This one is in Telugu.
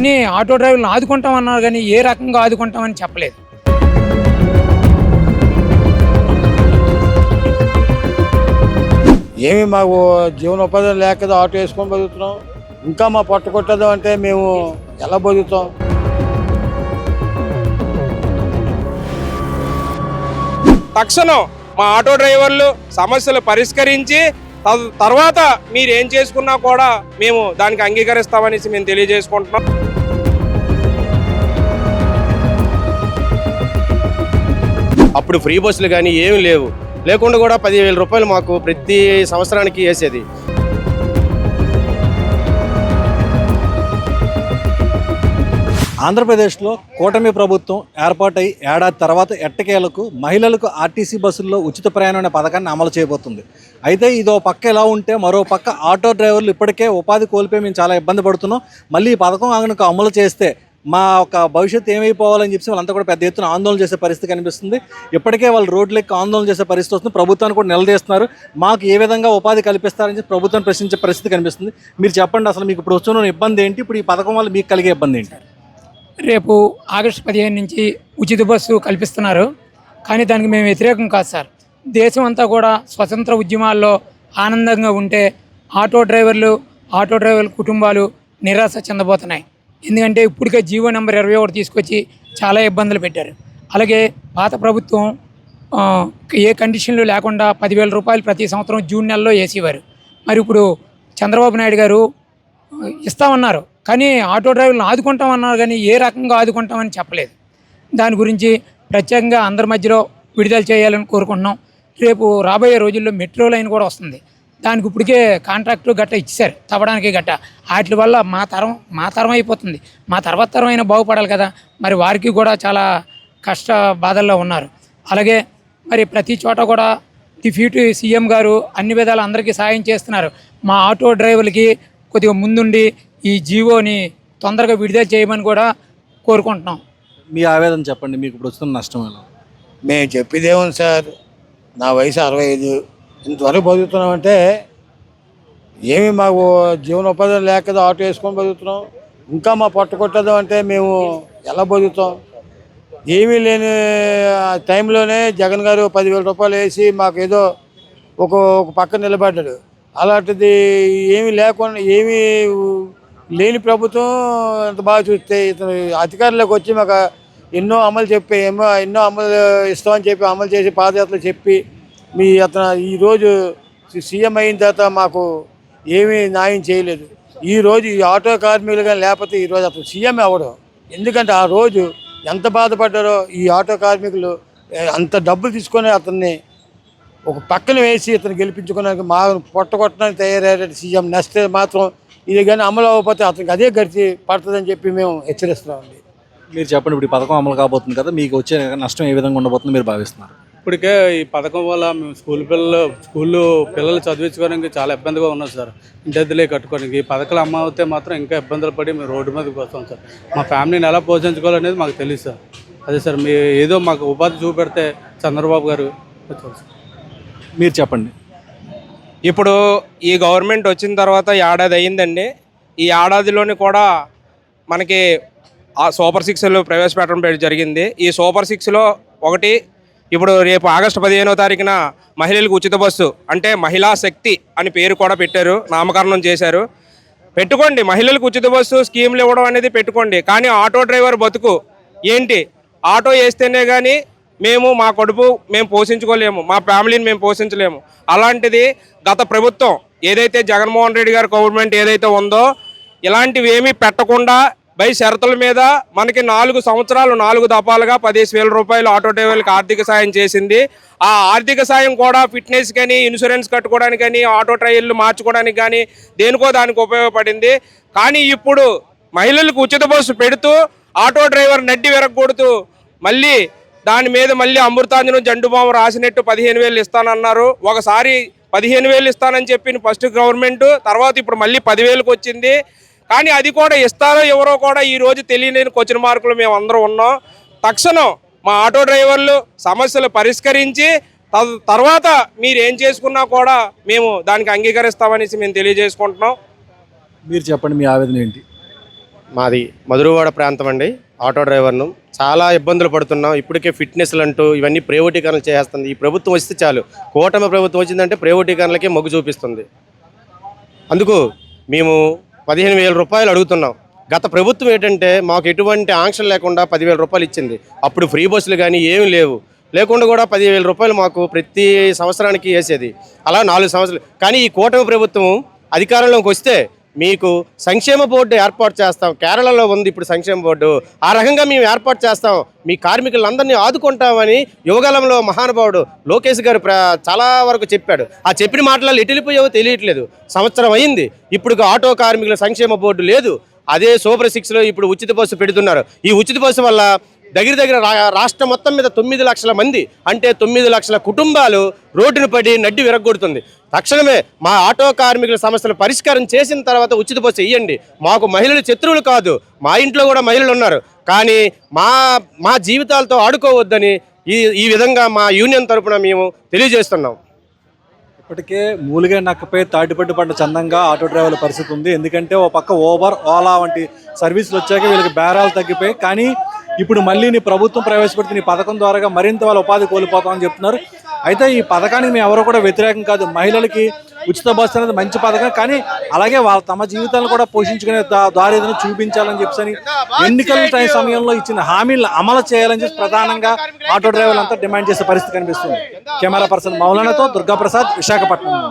కానీ ఆటో డ్రైవర్లను ఆదుకుంటాం అన్నారు కానీ ఏ రకంగా ఆదుకుంటామని చెప్పలేదు. ఏమి మాకు జీవనోపాధి లేక ఆటో వేసుకొని బతుకుతున్నాం. ఇంకా మా పొట్ట కొట్టదు అంటే మేము ఎలా బతుకుతాం? తక్షణం మా ఆటో డ్రైవర్లు సమస్యలు పరిష్కరించి తర్వాత మీరు ఏం చేసుకున్నా కూడా మేము దానికి అంగీకరిస్తామనేసి మేము తెలియజేసుకుంటున్నాం. అప్పుడు ఫ్రీ బస్సులు కానీ ఏమీ లేవు. లేకుండా కూడా పదివేల రూపాయలు మాకు ప్రతి సంవత్సరానికి వేసేది. ఆంధ్రప్రదేశ్లో కూటమి ప్రభుత్వం ఏర్పాటై ఏడాది తర్వాత ఎట్టకేలకు మహిళలకు ఆర్టీసీ బస్సుల్లో ఉచిత ప్రయాణం అనే పథకాన్ని అమలు చేయబోతుంది. అయితే ఇదో పక్క ఎలా ఉంటే మరో పక్క ఆటో డ్రైవర్లు ఇప్పటికే ఉపాధి కోల్పోయి మేము చాలా ఇబ్బంది పడుతున్నాం. మళ్ళీ ఈ పథకం కనుక అమలు చేస్తే మా ఒక భవిష్యత్తు ఏమైపోవాలని చెప్పి వాళ్ళంతా కూడా పెద్ద ఎత్తున ఆందోళన చేసే పరిస్థితి కనిపిస్తుంది. ఇప్పటికే వాళ్ళు రోడ్లెక్కి ఆందోళన చేసే పరిస్థితి వస్తుంది. ప్రభుత్వాన్ని కూడా నిలదీస్తున్నారు. మాకు ఏ విధంగా ఉపాధి కల్పిస్తారని చెప్పి ప్రభుత్వం ప్రశ్నించే పరిస్థితి కనిపిస్తుంది. మీరు చెప్పండి అసలు మీకు ఇప్పుడు వస్తున్న ఇబ్బంది ఏంటి? ఇప్పుడు ఈ పథకం వల్ల మీకు కలిగే ఇబ్బంది ఏంటి? రేపు ఆగస్టు పదిహేను నుంచి ఉచిత బస్సు కల్పిస్తున్నారు. కానీ దానికి మేము వ్యతిరేకం కాదు సార్. దేశం అంతా కూడా స్వతంత్ర ఉద్యమాల్లో ఆనందంగా ఉంటే ఆటో డ్రైవర్లు ఆటో డ్రైవర్ల కుటుంబాలు నిరాశ చెందబోతున్నాయి. ఎందుకంటే ఇప్పటికే జీవో నెంబర్ ఇరవై ఒకటి తీసుకొచ్చి చాలా ఇబ్బందులు పెట్టారు. అలాగే పాత ప్రభుత్వం ఏ కండిషన్లు లేకుండా పదివేల రూపాయలు ప్రతి సంవత్సరం జూన్ నెలలో వేసేవారు. మరి ఇప్పుడు చంద్రబాబు నాయుడు గారు ఇస్తామన్నారు. కానీ ఆటో డ్రైవర్లను ఆదుకుంటామన్నారు కానీ ఏ రకంగా ఆదుకుంటామని చెప్పలేదు. దాని గురించి ప్రత్యేకంగా అందరి మధ్యలో విడుదల చేయాలని కోరుకుంటున్నాం. రేపు రాబోయే రోజుల్లో మెట్రో లైన్ కూడా వస్తుంది. దానికి ఇప్పటికే కాంట్రాక్టు గట్ట ఇచ్చారు తవ్వడానికి గట్ట. వాటి వల్ల మా తరం మా తరం అయిపోతుంది. మా తర్వాత తరం అయినా బాగుపడాలి కదా. మరి వారికి కూడా చాలా కష్ట బాధల్లో ఉన్నారు. అలాగే మరి ప్రతి చోట కూడా డిప్యూటీ సీఎం గారు అన్ని విధాలు అందరికీ సాయం చేస్తున్నారు. మా ఆటో డ్రైవర్లకి కొద్దిగా ముందుండి ఈ జీవోని తొందరగా విడుదల చేయమని కూడా కోరుకుంటున్నాం. మీ ఆవేదన చెప్పండి. మీకు ఇప్పుడు వస్తున్న నష్టం ఎలా? మేము చెప్పేది ఏముంది సార్? నా వయసు అరవై ఐదు. ఇంతవరకు బతుకుతున్నామంటే ఏమి మాకు జీవనోపాధి లేక ఆటో వేసుకొని బతుకుతున్నాం. ఇంకా మా పొట్ట కొట్టదు అంటే మేము ఎలా బతుకుతాం? ఏమీ లేని ఆ టైంలోనే జగన్ గారు పదివేల రూపాయలు వేసి మాకు ఏదో ఒక ఒక పక్క నిలబడ్డాడు. అలాంటిది ఏమీ లేకుండా ఏమీ లేని ప్రభుత్వం ఇంత బాగా చూస్తే ఇతను అధికారులకు వచ్చి మాకు ఎన్నో అమలు చెప్పి ఏమో ఎన్నో అమలు ఇస్తామని చెప్పి అమలు చేసి పాదయాత్రలు చెప్పి మీ అతను ఈరోజు సీఎం అయిన తర్వాత మాకు ఏమీ న్యాయం చేయలేదు. ఈ రోజు ఈ ఆటో కార్మికులు కానీ లేకపోతే ఈరోజు అతను సీఎం అవ్వడం ఎందుకంటే ఆ రోజు ఎంత బాధపడ్డారో ఈ ఆటో కార్మికులు అంత డబ్బులు తీసుకొని అతన్ని ఒక పక్కన వేసి ఇతను గెలిపించుకోవడానికి మా పొట్టగొట్టడానికి కొట్టడానికి సీఎం. నెక్స్ట్ మాత్రం ఇది కానీ అమలు అవ్వకపోతే అతనికి అదే గడిచి పడుతుందని చెప్పి మేము హెచ్చరిస్తున్నామండి. మీరు చెప్పండి ఇప్పుడు ఈ పథకం అమలు కాబోతుంది కదా మీకు వచ్చే నష్టం ఏ విధంగా ఉండబోతుందో మీరు భావిస్తున్నారు. ఇప్పటికే ఈ పథకం వల్ల మేము స్కూల్ పిల్లలు స్కూల్లో పిల్లలు చదివించుకోవడానికి చాలా ఇబ్బందిగా ఉన్నాం సార్. ఇంటద్దులే కట్టుకోవడానికి. ఈ పథకాలు అమ్మ అవుతే మాత్రం ఇంకా ఇబ్బందులు పడి మేము రోడ్డు మీదకి వస్తాం సార్. మా ఫ్యామిలీని ఎలా పోషించుకోవాలనేది మాకు తెలియదు సార్. అదే సార్ మీ ఏదో మాకు ఉపాధి చూపెడితే చంద్రబాబు గారు వచ్చారు సార్. మీరు చెప్పండి. ఇప్పుడు ఈ గవర్నమెంట్ వచ్చిన తర్వాత ఏడాది అయిందండి ఈ ఏడాదిలోని కూడా మనకి ఆ సూపర్ సిక్స్లో ప్రవేశపెట్టడం జరిగింది. ఈ సూపర్ సిక్స్లో ఒకటి ఇప్పుడు రేపు ఆగస్టు పదిహేనో తారీఖున మహిళలకు ఉచిత బస్సు అంటే మహిళా శక్తి అని పేరు కూడా పెట్టారు నామకరణం చేశారు. పెట్టుకోండి మహిళలకు ఉచిత బస్సు స్కీమ్లు ఇవ్వడం అనేది పెట్టుకోండి. కానీ ఆటో డ్రైవర్ బతుకు. ఏంటి? ఆటో వేస్తేనే కానీ మేము మా కడుపు మేము పోషించుకోలేము మా ఫ్యామిలీని మేము పోషించలేము. అలాంటిది గత ప్రభుత్వం ఏదైతే జగన్మోహన్ రెడ్డి గారి గవర్నమెంట్ ఏదైతే ఉందో ఇలాంటివి ఏమీ పెట్టకుండా బై షరతుల మీద మనకి నాలుగు సంవత్సరాలు నాలుగు దఫాలుగా పదిహేను వేల రూపాయలు ఆటో డ్రైవర్లకు ఆర్థిక సాయం చేసింది. ఆ ఆర్థిక సాయం కూడా ఫిట్నెస్ కానీ ఇన్సూరెన్స్ కట్టుకోవడానికి కానీ ఆటో ట్రయల్లు మార్చుకోవడానికి కానీ దేనికో దానికి ఉపయోగపడింది. కానీ ఇప్పుడు మహిళలకు ఉచిత బస్సు పెడుతూ ఆటో డ్రైవర్ నడ్డి విరగొడుతూ మళ్ళీ దాని మీద మళ్ళీ అమృతాంజనం జండుబాము రాసినట్టు పదిహేను వేలు ఇస్తానన్నారు. ఒకసారి పదిహేను వేలు ఇస్తానని చెప్పిన ఫస్ట్ గవర్నమెంట్ తర్వాత ఇప్పుడు మళ్ళీ పదివేలకు వచ్చింది. కానీ అది కూడా ఇస్తారో ఎవరో కూడా ఈ రోజు తెలియలేని క్వశ్చన్ మార్కులు మేము అందరం ఉన్నాం. తక్షణం మా ఆటో డ్రైవర్లు సమస్యలు పరిష్కరించి తర్వాత మీరు ఏం చేసుకున్నా కూడా మేము దానికి అంగీకరిస్తామనేసి మేము తెలియజేసుకుంటున్నాం. మీరు చెప్పండి మీ ఆవేదన ఏంటి? మాది మధురవాడ ప్రాంతం అండి. ఆటో డ్రైవర్ను చాలా ఇబ్బందులు పడుతున్నాం. ఇప్పటికే ఫిట్నెస్లు అంటూ ఇవన్నీ ప్రైవేటీకరణ చేస్తుంది ఈ ప్రభుత్వం వస్తే చాలు. కూటమి ప్రభుత్వం వచ్చిందంటే ప్రైవేటీకరణలకే మొగ్గు చూపిస్తుంది. అందుకు మేము పదిహేను వేల రూపాయలు అడుగుతున్నాం. గత ప్రభుత్వం ఏంటంటే మాకు ఎటువంటి ఆంక్షలు లేకుండా పదివేల రూపాయలు ఇచ్చింది. అప్పుడు ఫ్రీ బస్సులు కానీ ఏమీ లేవు. లేకుండా కూడా పదివేల రూపాయలు మాకు ప్రతి సంవత్సరానికి వేసేది. అలా నాలుగు సంవత్సరాలు. కానీ ఈ కూటమి ప్రభుత్వం అధికారంలోకి వస్తే మీకు సంక్షేమ బోర్డు ఏర్పాటు చేస్తాం. కేరళలో ఉంది ఇప్పుడు సంక్షేమ బోర్డు. ఆ రకంగా మేము ఏర్పాటు చేస్తాం. మీ కార్మికులందరినీ ఆదుకుంటామని యువగలంలో మహానుభావుడు లోకేష్ గారు ప్ర చాలా వరకు చెప్పాడు. ఆ చెప్పిన మాటలలో ఎటులిపోయావో తెలియట్లేదు. సంవత్సరం అయింది. ఇప్పుడు ఆటో కార్మికుల సంక్షేమ బోర్డు లేదు. అదే సూపర్ సిక్స్లో ఇప్పుడు ఉచిత బస్సు పెడుతున్నారు. ఈ ఉచిత బస్సు వల్ల దగ్గర దగ్గర రా- రాష్ట్రం మొత్తం మీద తొమ్మిది లక్షల మంది అంటే తొమ్మిది లక్షల కుటుంబాలు రోడ్డును పడి నడ్డి విరగొడుతుంది తక్షణమే మా ఆటో కార్మికుల సమస్యలు పరిష్కారం చేసిన తర్వాత ఉచిత బస్సు ఇవ్వండి మాకు మహిళలు శత్రువులు కాదు మా ఇంట్లో కూడా మహిళలు ఉన్నారు. కానీ మా మా జీవితాలతో ఆడుకోవద్దని ఈ ఈ విధంగా మా యూనియన్ తరఫున మేము తెలియజేస్తున్నాం. ఇప్పటికే మూలిగే నక్కపై తాటిపట్టు పడ్డ చందంగా ఆటో డ్రైవర్ల పరిస్థితి ఉంది. ఎందుకంటే ఓ పక్క ఓబర్ ఓలా వంటి సర్వీసులు వచ్చాక వీళ్ళకి బేరాలు తగ్గిపోయి కానీ ఇప్పుడు మళ్ళీ నీ ప్రభుత్వం ప్రవేశపెడుతున్న ఈ పథకం ద్వారా మరింత వాళ్ళ ఉపాధి కోల్పోతామని చెప్తున్నారు. అయితే ఈ పథకానికి మేము ఎవరు కూడా వ్యతిరేకం కాదు. మహిళలకి ఉచిత బస్సు అనేది మంచి పథకం. కానీ అలాగే వాళ్ళ తమ జీవితాలను కూడా పోషించుకునే దా- దారి ఏదైనా చూపించాలని చెప్పని ఎన్నికల సమయంలో ఇచ్చిన హామీలను అమలు చేయాలని చెప్పి ప్రధానంగా ఆటో డ్రైవర్లు అంతా డిమాండ్ చేసే పరిస్థితి కనిపిస్తుంది. కెమెరా పర్సన్ మౌలానాతో దుర్గాప్రసాద్ విశాఖపట్నం.